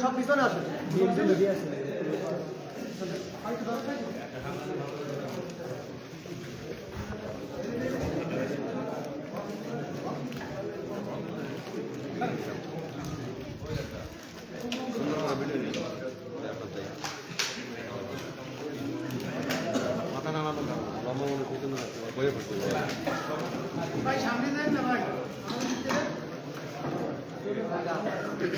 সব পিছনে আসেন মাথা নামানো না লম্বা মনে পিছনে বয়ে পড়ছে ভাই, সামনে দেন না, ভাই? হ্যালো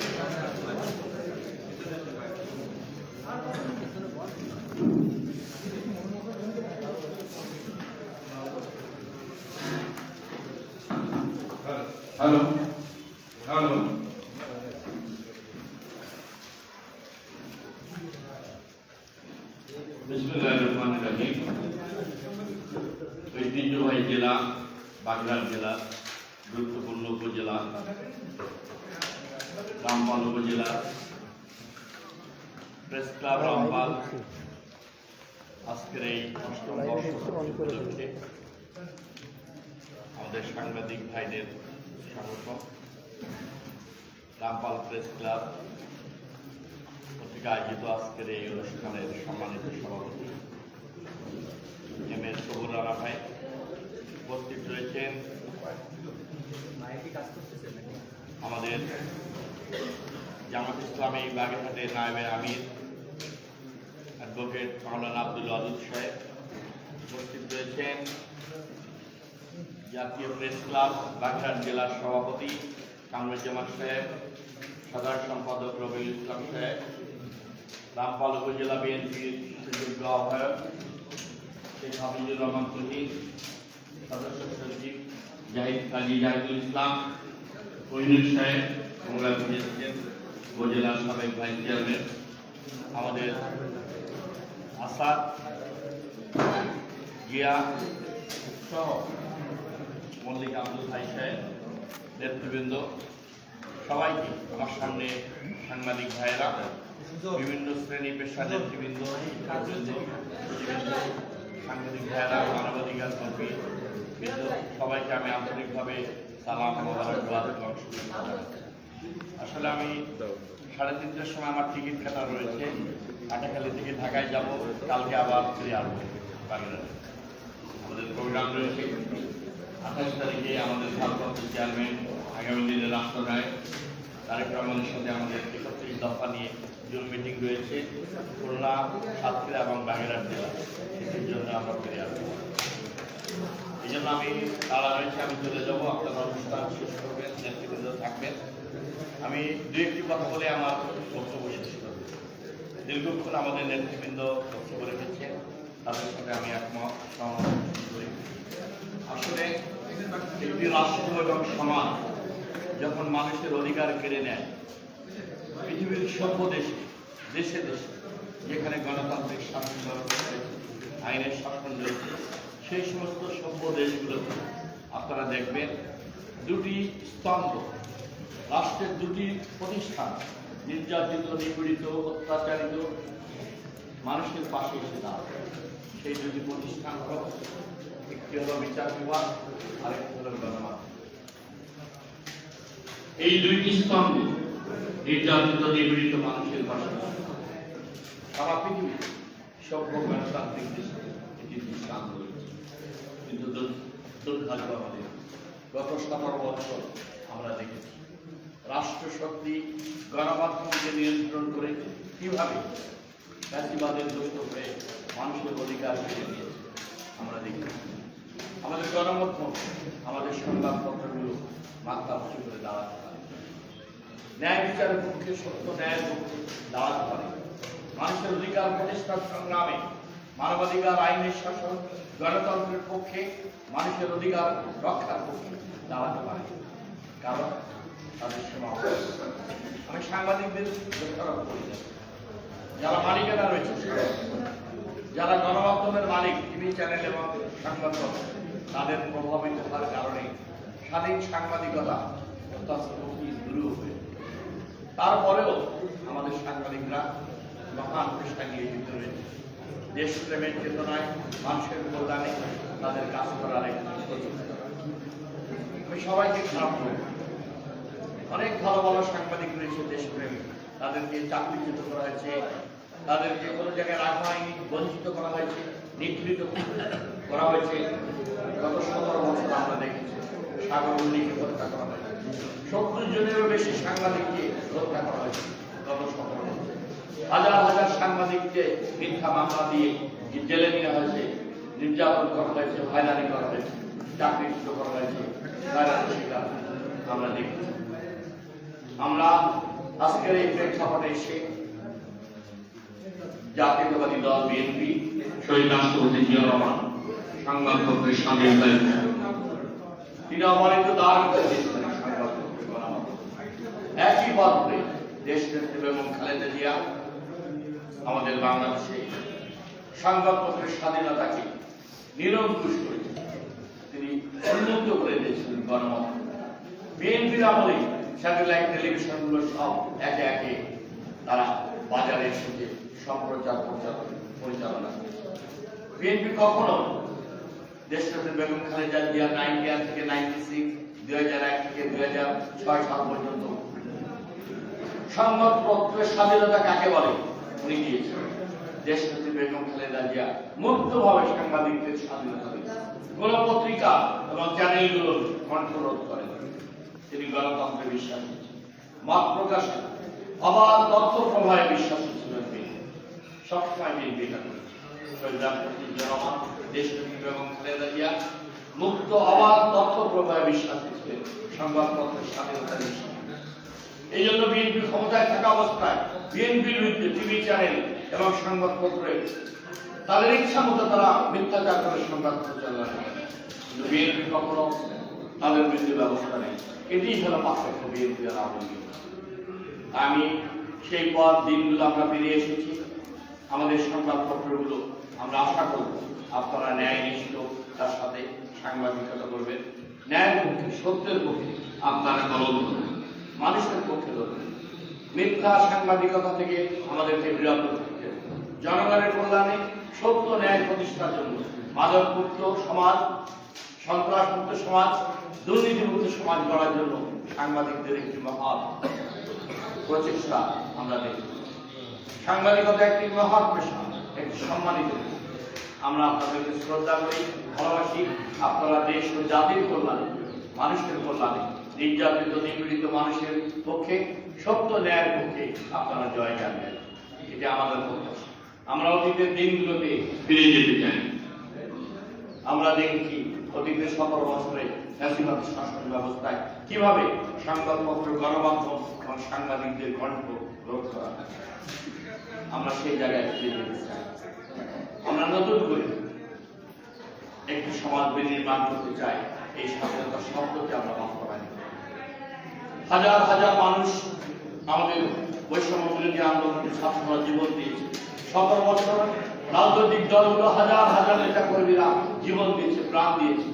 হ্যালো বিসমুল্লাহির রহমানির রহিম ঐতিহ্যবাহী জেলা বাগড়ার জেলা গুরুত্বপূর্ণ উপজেলা রামপাল উপজেলা প্রেস ক্লাব রামপাল আজকের এই অষ্টম বর্ষ আমাদের সাংবাদিক ভাইদের স্বাগত রামপাল প্রেস ক্লাব কর্তৃক আয়োজিত আজকের এই অনুষ্ঠানের সম্মানিত সভাপতি এম এস সবুর রানা ভাই উপস্থিত রয়েছেন। আমাদের জামাত ইসলামী, বাগেরহাটের নায়েবে আমির, অ্যাডভোকেট মাওলানা আব্দুল আদুল সাহেব উপস্থিত রয়েছেন। জাতীয় প্রেস ক্লাব, বাগেরহাট জেলার সভাপতি কামরুজ্জামান সাহেব, সাধারণ সম্পাদক রবিউল ইসলাম সাহেব, রামপাল উপজেলা বিএনপির সুযোগ্য আহ্বায়ক শেখ হাফিজুর রহমান তুহিন, সদস্য সচিব জাহিদ কাজী জাহিদুল ইসলাম কহিনুর সাহেব মোংলা প্রেসিডেন্ট। উপজেলার সাবেক ভাইস চেয়ারম্যান, আমাদের আসাদ জিয়া সহ মল্লিক আব্দুল ভাই সাহেব, নেতৃবৃন্দ, সবাইকে আমার সামনে সাংবাদিক ভাইয়েরা, বিভিন্ন শ্রেণি পেশা নেতৃবৃন্দ সাংবাদিক ভাইয়েরা মানবাধিকার কর্মী সবাইকে আমি আন্তরিকভাবে সালাম মোবারকবাদ এবং শুভেচ্ছা। আসলে আমি সাড়ে তিনটার সময় আমার টিকিট কাটা রয়েছে। কাটাখালি থেকে ঢাকায় যাব। কালকে আবার ফিরে আসব। আমাদের প্রোগ্রাম রয়েছে। আঠাশ তারিখে আমাদের ভারপ্রাপ্ত চেয়ারম্যান আগামী দিনের রাষ্ট্রনায়ক তারেক রহমানের সাথে আমাদের একত্রিশ দফা নিয়ে জুম মিটিং রয়েছে। খুলনা, সাতক্ষীরা এবং বাগেরহাট জেলা। এটির জন্য আমরা ফিরে আসব। এই জন্য আমি তারা রয়েছে। আমি চলে যাব। আপনারা অনুষ্ঠান শেষ করবেন। নেতৃবৃন্দ থাকবেন। আমি দু একটি কথা বলে আমার বক্তব্য শেষ করব দীর্ঘক্ষণ আমাদের নেতৃবৃন্দ বক্তব্য রেখেছেন, তাদের সাথে আমি একমত করি। আসলে একটি রাষ্ট্র এবং সমাজ যখন মানুষের অধিকার কেড়ে নেয়, পৃথিবীর সভ্য দেশে দেশে দেশে, যেখানে গণতান্ত্রিক শাসন আইনের শাসন রয়েছে সেই সমস্ত সভ্য দেশগুলোতে আপনারা দেখবেন দুটি স্তম্ভ রাষ্ট্রের দুটি প্রতিষ্ঠান, নির্যাতিত, নিপীড়িত, অত্যাচারিত মানুষের পাশে এসে দাঁড়ায় সেই দুটি প্রতিষ্ঠান হল একটি হলো বিচার বিভাগ, আরেকটি হলো গণমাধ্যম। এই দুইটি স্তম্ভ নির্যাতিত, নিপীড়িত মানুষের পাশে সারা পৃথিবী সভ্য গণতান্ত্রিক দেশে এটি দৃষ্টান্ত রয়েছে। কিন্তু দুর্ভাগ্য আমাদের, গত সতেরো বছর আমরা দেখেছি রাষ্ট্র শক্তি গণমাধ্যমকে নিয়ন্ত্রণ করে কীভাবে ফ্যাসিবাদের দোষ হয়ে মানুষের অধিকার কেড়ে নিয়েছে, আমরা দেখেছি আমাদের গণমাধ্যম, আমাদের সংবাদপত্রগুলো মাথা উঁচু করে দাঁড়াতে পারে। ন্যায় বিচারের পক্ষে সত্য ন্যায়ের পক্ষে দাঁড়াতে পারে। মানুষের অধিকার প্রতিষ্ঠার সংগ্রামে মানবাধিকার আইনের শাসন গণতন্ত্রের পক্ষে মানুষের অধিকার রক্ষার পক্ষে দাঁড়াতে পারে। কারণ আমি সাংবাদিকদের করি যারা মালিকেরা রয়েছে, যারা গণমাধ্যমের মালিক, টিভি চ্যানেল এবং সংবাদপত্র, তাদের প্রভাবিত হওয়ার কারণে স্বাধীন সাংবাদিকতা তারপরেও আমাদের সাংবাদিকরা মহান পেশা নিয়ে যুক্ত রয়েছে। দেশপ্রেমের চেতনায়, মানুষের কল্যাণে তাদের কাজ করার আমি সবাইকে খারাপ করব অনেক ভালো ভালো সাংবাদিক রয়েছে দেশপ্রেমী তাদেরকে চাকরিচ্যুত করা হয়েছে। তাদেরকে কোনো জায়গায় রাখা হয়নি, বঞ্চিত করা হয়েছে নিগৃহীত করা হয়েছে। গত সতেরো বছর আমরা দেখেছি, সাগর উল্লিখে হত্যা করা হয়েছে। সত্তর জনেরও বেশি সাংবাদিককে হত্যা করা হয়েছে গত সতেরো বছর। হাজার হাজার সাংবাদিককে মিথ্যা মামলা দিয়ে জেলে নেওয়া হয়েছে, নির্যাতন করা হয়েছে, হয়রানি করা হয়েছে, চাকরিচ্যুত করা হয়েছে হয়রানি আমরা দেখেছি। আজকের এই প্রেক্ষাপটে এসে জাতীয়তাবাদী দল বিএনপি, শহীদ রাষ্ট্রপতি জিয়া রহমান সংবাদপত্রের স্বাধীনতায় তিনি দান করেছেন সংবাদপত্রের গণমাধ্যম। একই পত্রে দেশ নেত্রী বেগম খালেদা জিয়া, আমাদের বাংলাদেশে সংবাদপত্রের স্বাধীনতাকে নিরঙ্কুশ করেছেন। তিনি উন্নত করে দিয়েছিলেন গণমাধ্যম। বিএনপির আমলে স্যাটেলাইট টেলিভিশনগুলো সব একে একে তারা বাজারে এসেছে সম্প্রচার প্রচার- পরিচালনা বিএনপি কখনো দেশনেত্রী বেগম খালেদা জিয়া নাইনটি থেকে নাইনটি সিক্স, দুই হাজার এক থেকে দুই হাজার ছয় সাল পর্যন্ত সংবাদপত্রের স্বাধীনতা কাকে বলে? উনি দিয়েছেন। দেশনেত্রী বেগম খালেদা জিয়া মুক্তভাবে সাংবাদিকদের স্বাধীনতা দিয়েছেন। কোন পত্রিকা এবং চ্যানেলগুলো কন্ট্রোল করেন। গণতন্ত্রে বিশ্বাসী ছিলেন মত প্রকাশে অবাধ তথ্য প্রবাহে বিশ্বাসী ছিলেন তিনি। সবসময় বিএনপি এটা মুক্ত বিশ্বাসী সংবাদপত্রের এই জন্য বিএনপি ক্ষমতায় থাকা অবস্থায় বিএনপির বিরুদ্ধে টিভি চ্যানেল এবং সংবাদপত্রে তাদের ইচ্ছা মতো তারা মিথ্যাচার করে সংবাদ কিন্তু বিএনপি কখনো তাদের বিরুদ্ধে ব্যবস্থা নেই এটাই হলো পার্থক্য বিএনপি আর আওয়ামী আমি সেই পর দিনগুলো আমরা পেরিয়ে এসেছি। আমাদের সংবাদপত্রগুলো আমরা আশা করব আপনারা ন্যায় নিষ্ঠ তার সাথে সাংবাদিকতা করবেন। ন্যায়ের পক্ষে, সত্যের পক্ষে আপনারা কলম করবেন মানুষের পক্ষে লড়বেন মিথ্যা সাংবাদিকতা থেকে আমাদেরকে বিরত থাকতে জনগণের কল্যাণে সত্য ন্যায় প্রতিষ্ঠার জন্য মাদকমুক্ত সমাজ সন্ত্রাসমুক্ত সমাজ দুর্নীতিমুক্ত সমাজ গড়ার জন্য সাংবাদিকদের একটি মহৎ প্রচেষ্টা আমরা দেখি। সাংবাদিকতা একটি মহৎ পেশা, একটি সম্মানিত আমরা আপনাদেরকে শ্রদ্ধা করি, ভালোবাসি। আপনারা দেশ ও জাতির কল্যাণে, মানুষের কল্যাণে, নির্যাতিত, নিপীড়িত মানুষের পক্ষে, সত্য ন্যায়ের পক্ষে আপনারা জয় জানবেন। এটা আমাদের প্রত্যাশা। আমরা অতীতের দিনগুলোতে ফিরে যেতে চাই। আমরা দেখছি অতীতের সতেরো বছরে ফ্যাসিবাদ শাসন ব্যবস্থায় কীভাবে সংবাদপত্র গণমাধ্যম এবং সাংবাদিকদের কণ্ঠ রোধ করা আমরা সেই জায়গায় ফিরে যেতে আমরা নতুন করে একটি সমাজ বিনির্মাণ করতে চাই। এই স্বাধীনতা শব্দকে আমরা বাস্তবায়ন। হাজার হাজার মানুষ আমাদের বৈষম্য বিরোধী আন্দোলনে ছাত্ররা জীবন দিয়েছে। সতেরো বছর রাজনৈতিক দলগুলো হাজার হাজার নেতা কর্মীরা জীবন দিয়েছে, প্রাণ দিয়েছে।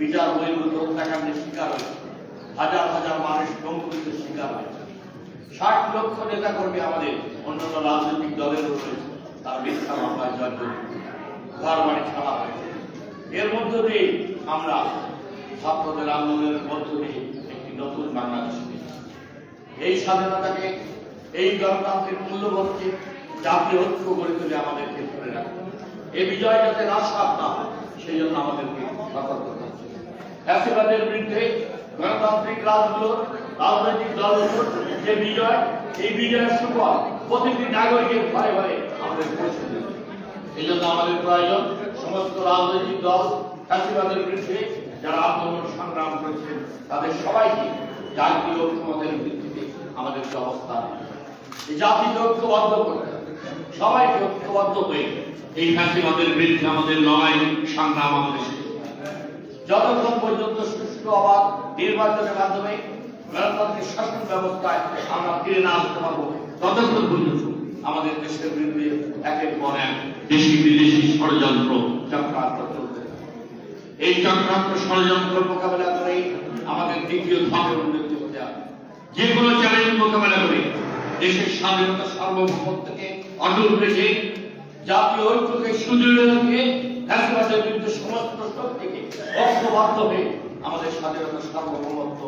বিচার বহির্ভূত হত্যাকাণ্ডের শিকার হয়েছে। হাজার হাজার মানুষ বঙ্কুরিতের শিকার হয়েছে। ষাট লক্ষ নেতা কর্মী আমাদের অন্যান্য রাজনৈতিক দলের রয়েছে। তার মিথ্যা মামলায় জর্জরিত ঘর বাড়ি ছাড়া হয়েছে। এর মধ্য দিয়ে আমরা ছাত্রদের আন্দোলনের মধ্য দিয়ে একটি নতুন বাংলাদেশ এই স্বাধীনতাকে, এই গণতান্ত্রিক মূল্যবোধকে জাতীয় ঐক্য গড়ে তুলে আমাদেরকে ধরে রাখতে এই বিজয় যাতে নাশাত না হয়, সেই জন্য আমাদেরকে সতর্ক থাকতে ফ্যাসিবাদের বিরুদ্ধে গণতান্ত্রিক রাজগুলোর রাজনৈতিক দলগুলোর যে বিজয়, এই বিজয়ের সুফল প্রতিটি নাগরিকের ঘরে ঘরে আমাদের পৌঁছে দেবে। এই জন্য আমাদের প্রয়োজন সমস্ত রাজনৈতিক দল, ফ্যাসিবাদের বিরুদ্ধে যারা আন্দোলন সংগ্রাম করেছেন, তাদের সবাইকে জাতীয় ঐক্যমতের ভিত্তিতে আমাদেরকে অবস্থান। এই জাতিকে ঐক্যবদ্ধ করতে হবে। সবাইকে ঐক্যবদ্ধ হয়ে এই বিরুদ্ধে আমাদের সংগ্রাম আমাদের শেষ করতে হবে। যতক্ষণ পর্যন্ত সুষ্ঠু অবাধ নির্বাচনের মাধ্যমে গণতান্ত্রিক শাসন ব্যবস্থায় আমরা ফিরে না আসতে পারব, ততক্ষণ পর্যন্ত আমাদের দেশের বিরুদ্ধে একের পর এক দেশি বিদেশি ষড়যন্ত্র চক্রান্ত চলতে এই চক্রান্ত ষড়যন্ত্র মোকাবেলা করে আমাদের দ্বিতীয় ধাপের উন্নতি হতে হবে যে কোনো চ্যালেঞ্জ মোকাবেলা করে দেশের স্বাধীনতা সার্বভৌমত্বকে জাতীয় ঐক্যকে সুদৃঢ় রেখে বিরুদ্ধে সমস্ত আমাদের স্বাধীনতা, সার্বভৌমত্ব,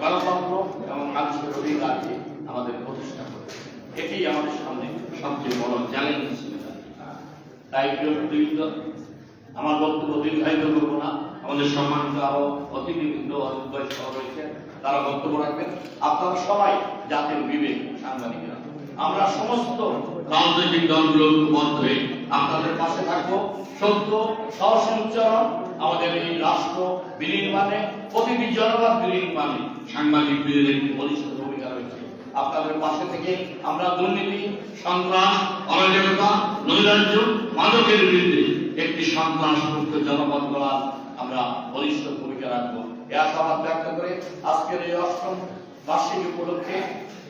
গণতন্ত্র এবং মানুষের অধিকারকে আমাদের প্রতিষ্ঠা হবে। এটি আমাদের সামনে সবচেয়ে বড় চ্যালেঞ্জ হিসেবে তাই প্রিয় প্রতিবৃন্দ আমার বক্তব্য দীর্ঘায়িত করব না। আমাদের সম্মানিত আরও অতিথিবৃন্দ বয়স্ক রয়েছে তারা বক্তব্য রাখবেন। আপনারা সবাই জাতির বিবেক, সাংবাদিকরা। আমরা সমস্ত রাজনৈতিক দলগুলো ঐক্যবদ্ধ হয়ে আপনাদের পাশে থাকব। সত্য, সহসঞ্চরণ, আমাদের এই রাষ্ট্র বিনির্মাণে, প্রতিটি জনগণ বিনির্মাণে সাংবাদিকদের একটি বলিষ্ঠ ভূমিকা রয়েছে। আপনাদের পাশে থেকে আমরা দুর্নীতি, সন্ত্রাস, অরাজকতা, নৈরাজ্য, মাদকের বিরুদ্ধে একটি সন্ত্রাস মুক্ত জনপদ গড়ার আমরা বলিষ্ঠ ভূমিকা রাখব। এ আশাবাদ ব্যক্ত করে আজকের এই অষ্টম বার্ষিকী উপলক্ষে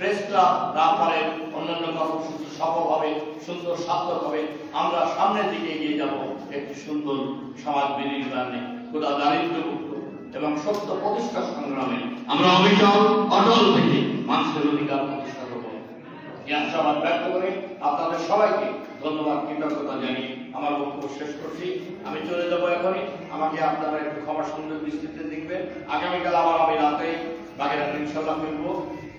প্রেস ক্লাব রামপালের অন্যান্য কর্মসূচি সফল হবে, সুন্দর, সার্থক হবে। আমরা সামনের দিকে এগিয়ে যাব একটি সুন্দর সমাজ বিনির্মাণে। কোথা দারিদ্র্যমুক্ত এবং সত্য প্রতিষ্ঠা সংগ্রামে আমরা অবিচল, অটল থেকে মানুষের অধিকার প্রতিষ্ঠা করব। এই আশাবাদ ব্যক্ত করে আপনাদের সবাইকে ধন্যবাদ, কৃতজ্ঞতা জানিয়ে আমার বক্তব্য শেষ করছি। আমি চলে যাব এখনই। আমাকে আপনারা একটু ক্ষমা সুন্দর দৃষ্টিতে দেখবেন। আগামীকাল আবার আমি রাতে বাগেরহাট ইনশাল্লাহ ফিরবো।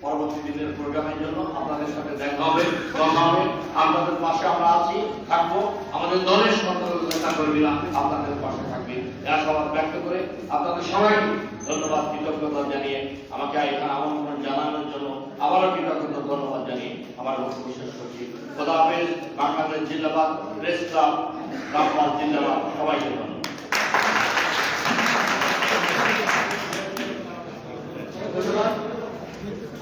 পরবর্তী দিনের প্রোগ্রামের জন্য আপনাদের সাথে দেখা হবে, কথা হবে। আপনাদের পাশে আমরা আছি, থাকব। আমাদের দলের সকল নেতা কর্মীরা আপনাদের পাশে থাকবে। এই আশাবাদ ব্যক্ত করে আপনাদের সবাইকে ধন্যবাদ, কৃতজ্ঞতা জানিয়ে আমাকে এখানে আমন্ত্রণ জানানোর জন্য আবারও কৃতজ্ঞতা, ধন্যবাদ জানিয়ে আমার বক্তব্য শেষ করছি। খোদা হাফেজ, বাংলাদেশ জিন্দাবাদ, প্রেস ক্লাব রামপাল জিন্দাবাদ। সবাইকে ধন্যবাদ। ধন্যবাদ।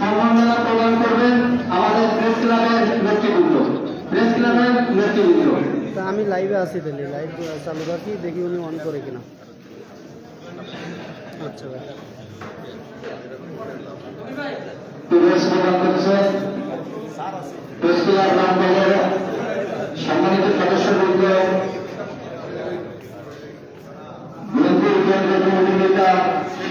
সম্মাননা প্রদান করবেন আমাদের প্রেস ক্লাবের নেতৃবৃন্দ। প্রেস ক্লাবের নেতৃবৃন্দ। তা আমি লাইভে আছি তাহলে লাইভ চালু রাখি দেখি উনি অন করে কিনা। আচ্ছা ভাই। প্রেস প্রদান করেছে। প্রেস ক্লাব রামপালের সম্মানিত সদস্যবৃন্দ বিএনপির কেন্দ্রীয় নেতা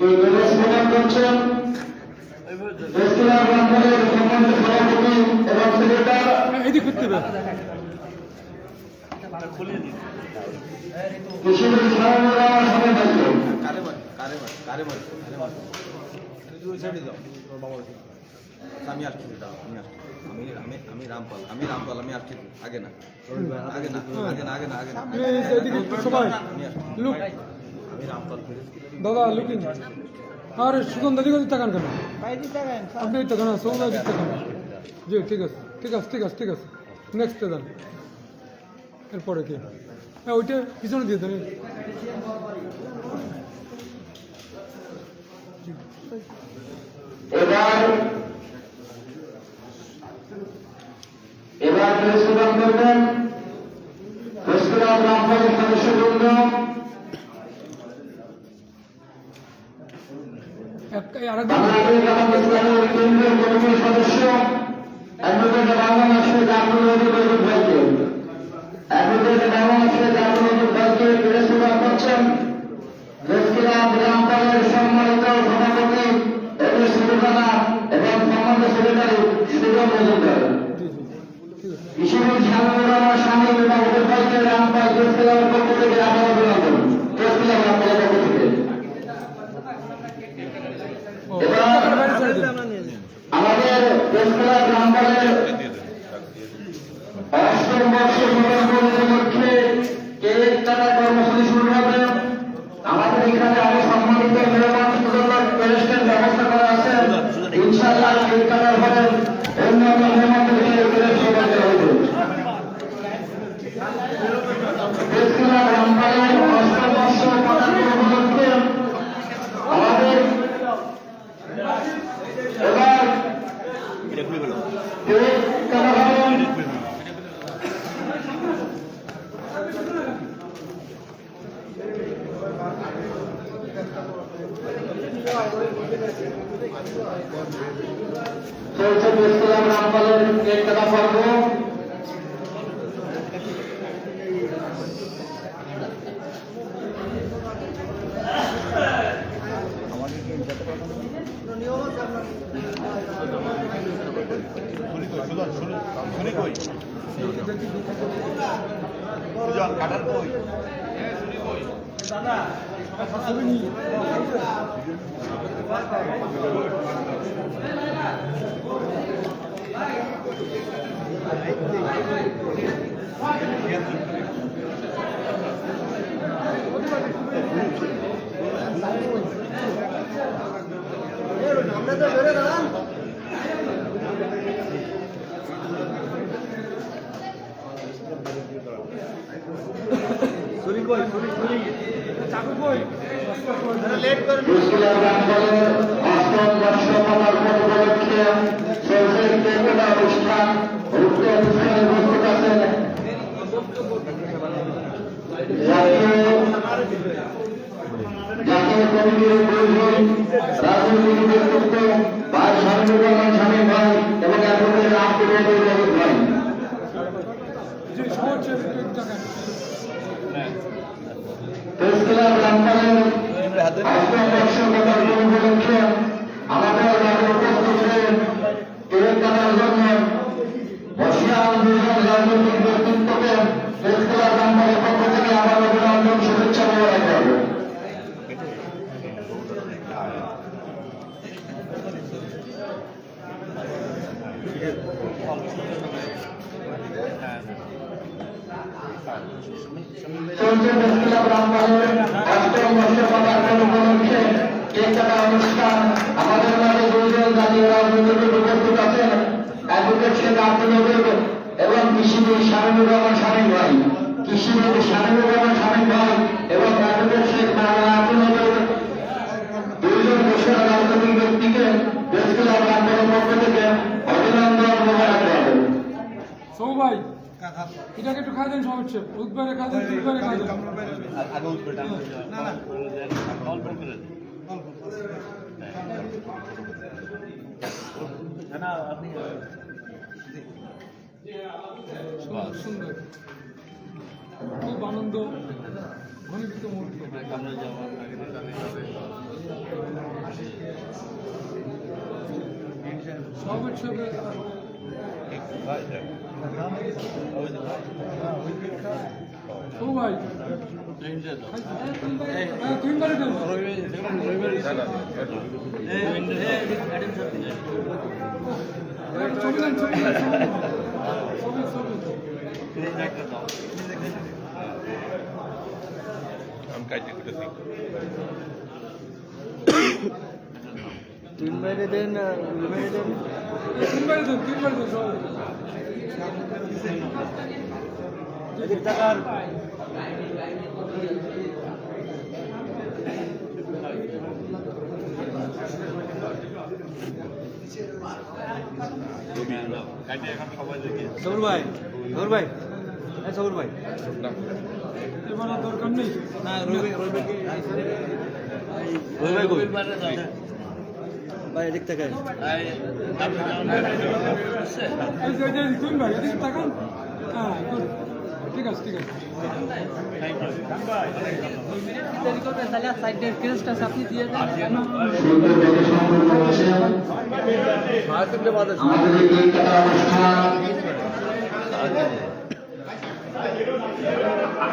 এই দিবস প্রদান করছেন রেস্তোরাঁ রামপালের সম্মানিত সভাপতি এবং সেক্রেটারি এদিক করতে কারে কারে কারে কারে সাইডে। আমি আসছি দাও আমি আসছি আমি আমি আমি রামপাল আমি রামপাল আমি আসছি আগে না আগে না আগে না আগে না আগে না। সবাই। আমি লুক। আমি রামপাল দাদা লুকিং আরে সুগন্ধ দিকে তাকান কেন? আপনি ওই তাকান সৌন্দর্য দিক তাকান জি ঠিক আছে ঠিক আছে ঠিক আছে ঠিক আছে। নেক্সট দেন এরপরে কি? হ্যাঁ ওইটা পিছনে দিয়ে দেন। এবার এবার প্রেস প্রদান করবেন রেস্তোরাঁ রামপালের সদস্যবৃন্দ আরেকবার বাংলাদেশ জামাত ইসলামের কেন্দ্রীয় কমিটির সদস্য অ্যাডভোকেট বাংলাদেশের জাতীয় অধিকারী ভাইকে অ্যাডভোকেট জাতীয় ভাইকে প্রেস প্রদান করছেন। রেস্কিরাম রামপালের সম্মানিত সভাপতি এবং সম্মানিত সেক্রেটারি সুগম মজুমদার। শামীমুর রহমান স্বামী এবং ওদের আমাদের অষ্টম বর্ষ পূরণ উপলক্ষে কেক এখানে আরও সম্মানিত মেহমান সুন্দর প্রেসিডেন্ট ব্যবস্থা করা আছে ইনশাআল্লাহ কেক কাটার পরে অন্যান্য মেহমানদেরকে প্রেস করতে হবে প্রেসক্লাব রামপালের অষ্টবর্ষ পদার্থ উপলক্ষে আমাদের এবার কেক কাটা হবে চলছে প্রেসক্লাব রামপালের কেক কাটা পর্ব প্রেসক্লাব রামপালের অষ্টম বর্ষ পদার্পণ উপলক্ষে চলছে কেক কাটা অনুষ্ঠান জাতীয় কমিটির রাজনৈতিক ব্যক্তিত্ব ভাই শামীমুর রহমান ভাই এবং অ্যাডভোকেট আব্দুল ভাই যে প্রেসক্লাব রামপালের অষ্টম বর্ষ পদার্পণ উপলক্ষে আমাদের মাঝে উপস্থিত হয়ে কেক কাটার জন্য বর্ষিয়ান দুজন রাজনৈতিক ব্যক্তিত্বকে প্রেসক্লাব রামপালের পক্ষ থেকে আমার অভিনন্দন শুভেচ্ছা বলে রাখা হবে চলছে প্রেসক্লাব রামপালের অষ্টম বর্ষ পদার্পণ উপলক্ষে কেক কাটা অনুষ্ঠান আমাদের মাঝে দুইজন জাতীয় রাজনীতিবিদ উপস্থিত আছেন অ্যাডভোকেট শেখ আব্দুল ওদুদ এবং কৃষিবিদ শামীমুর রহমান শামীম ভাই কৃষিবিদ শামীমুর রহমান শামীম ভাই এবং অ্যাডভোকেট শেখ মাওলানা আব্দুল ওদুদ দুইজন বসে রাজনৈতিক ব্যক্তিকে রামপালের পক্ষ থেকে অভিনন্দন একটু খাই দেন সমস্যা উদ্বারে খাই দেন, উদ্বারে খাই দেন। সুন্দর খুব আনন্দ, ঘনীভূত মুহূর্ত। দেন ছবি দেন ছবি দেন ছবি ছবি তিন বাইরে দেন দুই বাইরে দেন। তিনবারে দেন তিনবারে দেন টাকার সবুর ভাই সবুর ভাই। হ্যাঁ সবুর ভাই। দরকার নেই? না রবি রবি রবি ভাই তাকান হ্যাঁ good. ঠিক আছে ঠিক আছে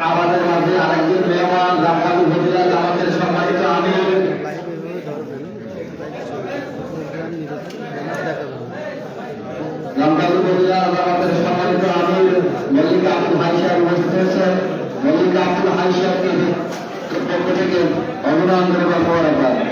আমাদের মাঝে আরেকজন মেহমান রামপাল উপজেলা জামাতের সম্মানিত আমির লাইভ এভাবে ধরবেন প্রোগ্রাম দেখাবেন রামপাল উপজেলা জামাতের সম্মানিত আমির মল্লিক আব্দুল হাই সাহেব উপস্থিত হয়েছেন মল্লিক আব্দুল হাই সাহেবকে পক্ষ থেকে অভিনন্দনের খবর